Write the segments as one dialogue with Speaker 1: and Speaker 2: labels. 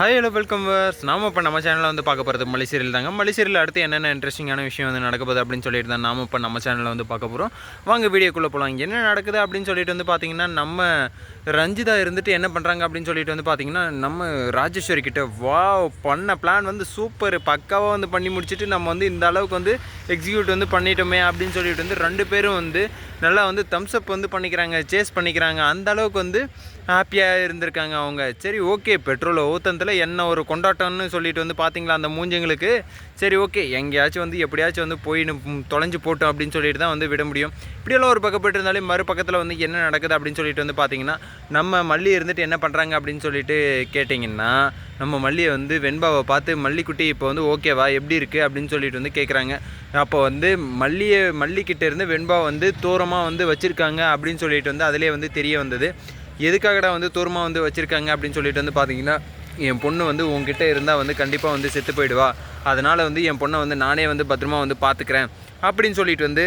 Speaker 1: Hi hello welcome verse நாம இப்போ நம்ம சேனலில் வந்து பார்க்க போகிறது மலை சீரியல் தாங்க. மலை சீரியல் அடுத்து என்னென்ன இன்ட்ரெஸ்டிங்கான விஷயம் வந்து நடக்க போகுது அப்படின்னு சொல்லிட்டு தான் நாம் இப்போ நம்ம சேனலில் வந்து பார்க்க போகிறோம் வாங்க வீடியோக்குள்ளே போகலாம் என்ன நடக்குது அப்படின்னு சொல்லிட்டு வந்து பார்த்தீங்கன்னா நம்ம ரஞ்சிதா இருந்துட்டு என்ன பண்ணுறாங்க அப்படின்னு சொல்லிட்டு வந்து பார்த்தீங்கன்னா நம்ம ராஜேஸ்வரி கிட்ட வா பண்ண பிளான் வந்து சூப்பர் பக்காவாக வந்து பண்ணி முடிச்சுட்டு நம்ம வந்து இந்த அளவுக்கு வந்து எக்ஸிக்யூட் வந்து பண்ணிட்டோமே அப்படின்னு சொல்லிட்டு வந்து ரெண்டு பேரும் வந்து நல்லா வந்து தம்ஸ்அப் வந்து பண்ணிக்கிறாங்க சேஸ் பண்ணிக்கிறாங்க. அந்த அளவுக்கு வந்து ஹாப்பியாக இருந்திருக்காங்க அவங்க. சரி ஓகே. பெட்ரோல் ஊத்தத்தில் என்ன ஒரு கொண்டாட்டம்னு சொல்லிட்டு வந்து பார்த்தீங்களா அந்த மூஞ்சங்களுக்கு? சரி ஓகே. எங்கேயாச்சும் வந்து எப்படியாச்சும் வந்து போய் தொலைஞ்சு போட்டோம் அப்படின்னு சொல்லிட்டு தான் வந்து விட முடியும். இப்படியெல்லாம் ஒரு பக்கம் போயிட்டு இருந்தாலே மறுபக்கத்தில் வந்து என்ன நடக்குது அப்படின்னு சொல்லிட்டு வந்து பார்த்தீங்கன்னா நம்ம மல்லி இருந்துட்டு என்ன பண்ணுறாங்க அப்படின்னு சொல்லிட்டு கேட்டிங்கன்னா நம்ம மல்லியை வந்து வெண்பாவை பார்த்து மல்லிக்குட்டி இப்போ வந்து ஓகேவா எப்படி இருக்குது அப்படின்னு சொல்லிட்டு வந்து கேட்குறாங்க அப்போ வந்து மல்லியை மல்லிக்கிட்டேருந்து வெண்பா வந்து தூரமாக வந்து வச்சுருக்காங்க அப்படின்னு சொல்லிட்டு வந்து அதிலே வந்து தெரிய வந்தது. எதுக்காகடா வந்து தூரமாக வந்து வச்சுருக்காங்க அப்படின்னு சொல்லிட்டு வந்து பார்த்தீங்கன்னா என் பொண்ணு வந்து உங்ககிட்ட இருந்தால் வந்து கண்டிப்பாக வந்து செத்து போயிடுவா. அதனால் வந்து என் பொண்ணை வந்து நானே வந்து பத்திரமா வந்து பார்த்துக்கிறேன் அப்படின்னு சொல்லிட்டு வந்து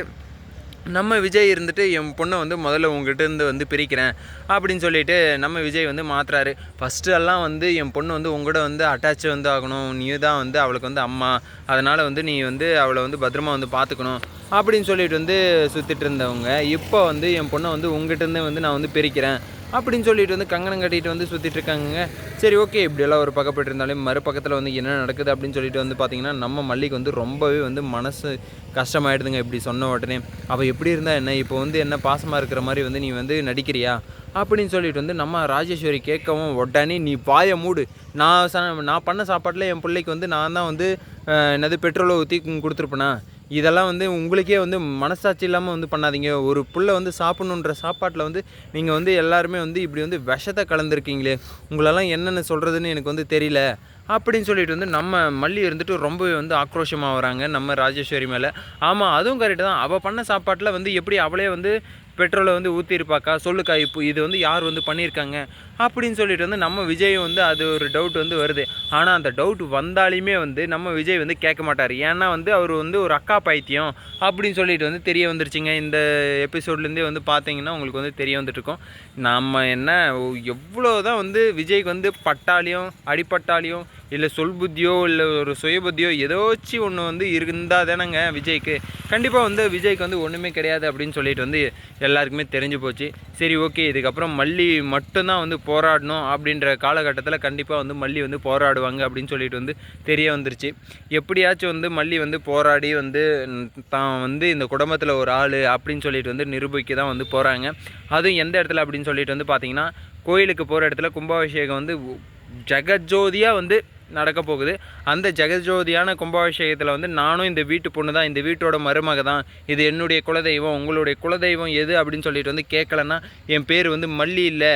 Speaker 1: நம்ம விஜய் இருந்துட்டு என் பொண்ணை வந்து முதல்ல உங்ககிட்ட இருந்து வந்து பிரிக்கிறேன் அப்படின்னு சொல்லிட்டு நம்ம விஜய் வந்து மாத்துறாரு. ஃபஸ்ட்டு எல்லாம் வந்து என் பொண்ணு வந்து உங்கள்கிட்ட வந்து அட்டாச் வந்து ஆகணும். நீ தான் வந்து அவளுக்கு வந்து அம்மா. அதனால் வந்து நீ வந்து அவளை வந்து பத்திரமா வந்து பார்த்துக்கணும் அப்படின்னு சொல்லிட்டு வந்து சுற்றிட்டு இருந்தவங்க இப்போ வந்து என் பொண்ணை வந்து உங்ககிட்டருந்து வந்து நான் வந்து பிரிக்கிறேன் அப்படின்னு சொல்லிட்டு வந்து கங்கணம் கட்டிட்டு வந்து சுற்றிட்டு இருக்காங்க சரி ஓகே இப்படியெல்லாம் ஒரு பக்கப்பட்டு இருந்தாலும் மறுபக்கத்தில் வந்து என்ன நடக்குது அப்படின்னு சொல்லிட்டு வந்து பார்த்தீங்கன்னா நம்ம மல்லிக்கு வந்து ரொம்பவே வந்து மனசு கஷ்டமாயிடுதுங்க இப்படி சொன்ன உடனே. அவள் எப்படி இருந்தால் என்ன? இப்போ வந்து என்ன பாசமாக இருக்கிற மாதிரி வந்து நீ வந்து நடிக்கிறியா? அப்படின்னு சொல்லிட்டு வந்து நம்ம ராஜேஸ்வரி கேட்கவும் உடனே நீ பாய மூடு. நான் நான் பண்ண சாப்பாட்டில் என் பிள்ளைக்கு வந்து நான் தான் வந்து என்னது பெட்ரோலை ஊற்றி கொடுத்துருப்பேனா? இதெல்லாம் வந்து உங்களுக்கே வந்து மனசாட்சி இல்லாமல் வந்து பண்ணாதீங்க. ஒரு புள்ள வந்து சாப்பிட்ணுன்ற சாப்பாட்டில் வந்து நீங்கள் வந்து எல்லாருமே வந்து இப்படி வந்து விஷத்தை கலந்துருக்கீங்களே. உங்களெல்லாம் என்னென்ன சொல்கிறதுன்னு எனக்கு வந்து தெரியல. அப்படின்னு சொல்லிட்டு வந்து நம்ம மல்லி இருந்துட்டு ரொம்பவே வந்து ஆக்ரோஷமாக வராங்க நம்ம ராஜேஸ்வரி மேலே. ஆமாம் அதுவும் கரெக்டு தான். அவள் பண்ண சாப்பாட்டில் வந்து எப்படி அவளே வந்து பெட்ரோலை வந்து ஊற்றிருப்பாக்கா சொல்லுக்கா இப்போ இது வந்து யார் வந்து பண்ணியிருக்காங்க? அப்படின்னு சொல்லிட்டு வந்து நம்ம விஜய் வந்து அது ஒரு டவுட் வந்து வருது. ஆனால் அந்த டவுட் வந்தாலுமே வந்து நம்ம விஜய் வந்து கேட்க மாட்டார். ஏன்னா வந்து அவர் வந்து ஒரு அக்கா பைத்தியம் அப்படின்னு சொல்லிட்டு வந்து தெரிய வந்துருச்சுங்க. இந்த எபிசோட்லேருந்தே வந்து பார்த்தீங்கன்னா உங்களுக்கு வந்து தெரிய வந்துட்டுருக்கோம். நம்ம என்ன எவ்வளோ தான் வந்து விஜய்க்கு வந்து பட்டாலையும் அடிப்பட்டாலையும் இல்லை சொல் புத்தியோ இல்லை ஒரு சுயபுத்தியோ ஏதோச்சும் ஒன்று வந்து இருந்தால் தானேங்க விஜய்க்கு. கண்டிப்பாக வந்து விஜய்க்கு வந்து ஒன்றுமே கிடையாது அப்படின்னு சொல்லிட்டு வந்து எல்லாருக்குமே தெரிஞ்சு போச்சு. சரி ஓகே இதுக்கப்புறம் மல்லி மட்டும்தான் வந்து போராடணும் அப்படின்ற காலகட்டத்தில் கண்டிப்பாக வந்து மல்லி வந்து போராடுவாங்க அப்படின்னு சொல்லிட்டு வந்து தெரிய வந்துருச்சு. எப்படியாச்சும் வந்து மல்லி வந்து போராடி வந்து தான் வந்து இந்த குடும்பத்தில் ஒரு ஆள் அப்படின்னு சொல்லிட்டு வந்து நிரூபிக்க தான் வந்து போகிறாங்க அதுவும் எந்த இடத்துல அப்படின்னு சொல்லிட்டு வந்து பார்த்திங்கன்னா கோயிலுக்கு போகிற இடத்துல கும்பாபிஷேகம் வந்து ஜெகஜோதியாக வந்து நடக்க போகுது அந்த ஜெகஜோதியான கும்பாபிஷேகத்தில் வந்து நானும் இந்த வீட்டு பொண்ணு தான் இந்த வீட்டோட மருமக தான் இது என்னுடைய குலதெய்வம் உங்களுடைய குலதெய்வம் எது அப்படின்னு சொல்லிட்டு வந்து கேட்கலன்னா என் பேர் வந்து மல்லி இல்லை.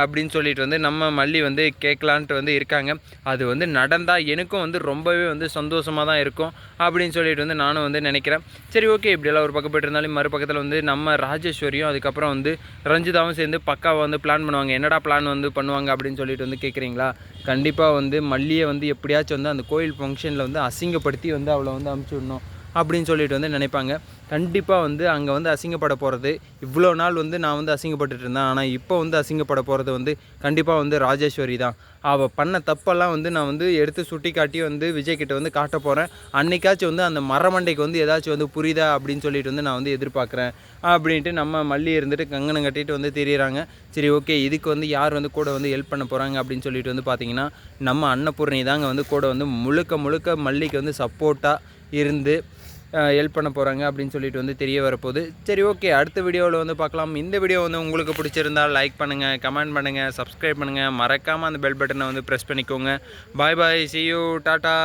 Speaker 1: அப்படின்னு சொல்லிட்டு வந்து நம்ம மல்லி வந்து கேட்கலான்ட்டு வந்து இருக்காங்க. அது வந்து நடந்தால் எனக்கும் வந்து ரொம்பவே வந்து சந்தோஷமாக தான் இருக்கும் அப்படின்னு சொல்லிட்டு வந்து நானும் வந்து நினைக்கிறேன். சரி ஓகே இப்படியெல்லாம் ஒரு பக்கம் போயிட்டு இருந்தாலும் மறுபக்கத்தில் வந்து நம்ம ராஜேஸ்வரியும் அதுக்கப்புறம் வந்து ரஞ்சிதாவும் சேர்ந்து பக்காவை வந்து பிளான் பண்ணுவாங்க. என்னடா பிளான் வந்து பண்ணுவாங்க அப்படின்னு சொல்லிட்டு வந்து கேட்குறீங்களா கண்டிப்பாக வந்து மல்லியை வந்து எப்படியாச்சும் வந்து அந்த கோயில் ஃபங்க்ஷனில் வந்து அசிங்கப்படுத்தி வந்து அவளை வந்து அமுச்சு விடணும். அப்படின்னு சொல்லிட்டு வந்து நினைப்பாங்க. கண்டிப்பாக வந்து அங்கே வந்து அசிங்கப்பட போகிறது இவ்வளோ நாள் வந்து நான் வந்து அசிங்கப்பட்டுட்டு இருந்தேன். ஆனால் இப்போ வந்து அசிங்கப்பட போகிறது வந்து கண்டிப்பாக வந்து ராஜேஸ்வரி தான். அவள் பண்ண தப்பெல்லாம் வந்து நான் வந்து எடுத்து சுட்டி காட்டி வந்து விஜய் கிட்ட வந்து காட்ட போகிறேன் அன்னைக்காச்சும் வந்து அந்த மரமண்டைக்கு வந்து ஏதாச்சும் வந்து புரியுதா அப்படின்னு சொல்லிட்டு வந்து நான் வந்து எதிர்பார்க்குறேன். அப்படின்ட்டு நம்ம மல்லி இருந்துட்டு கங்கணம் கட்டிட்டு வந்து தெரியுறாங்க. சரி ஓகே இதுக்கு வந்து யார் வந்து கூட வந்து ஹெல்ப் பண்ண போகிறாங்க அப்படின்னு சொல்லிட்டு வந்து பார்த்தீங்கன்னா நம்ம அன்னபூர்ணி தாங்க வந்து கூட வந்து முழுக்க முழுக்க மல்லிக்கு வந்து சப்போர்ட்டாக இருந்து ஹெல்ப் பண்ண போகிறாங்க அப்படின்னு சொல்லிட்டு வந்து தெரிய வரப்போகுது. சரி ஓகே அடுத்த வீடியோவில் வந்து பார்க்கலாம். இந்த வீடியோ வந்து உங்களுக்கு பிடிச்சிருந்தால் லைக் பண்ணுங்கள் கமெண்ட் பண்ணுங்கள் சப்ஸ்கிரைப் பண்ணுங்கள் மறக்காமல் அந்த பெல் பட்டனை வந்து ப்ரெஸ் பண்ணிக்கோங்க. Bye bye see you tata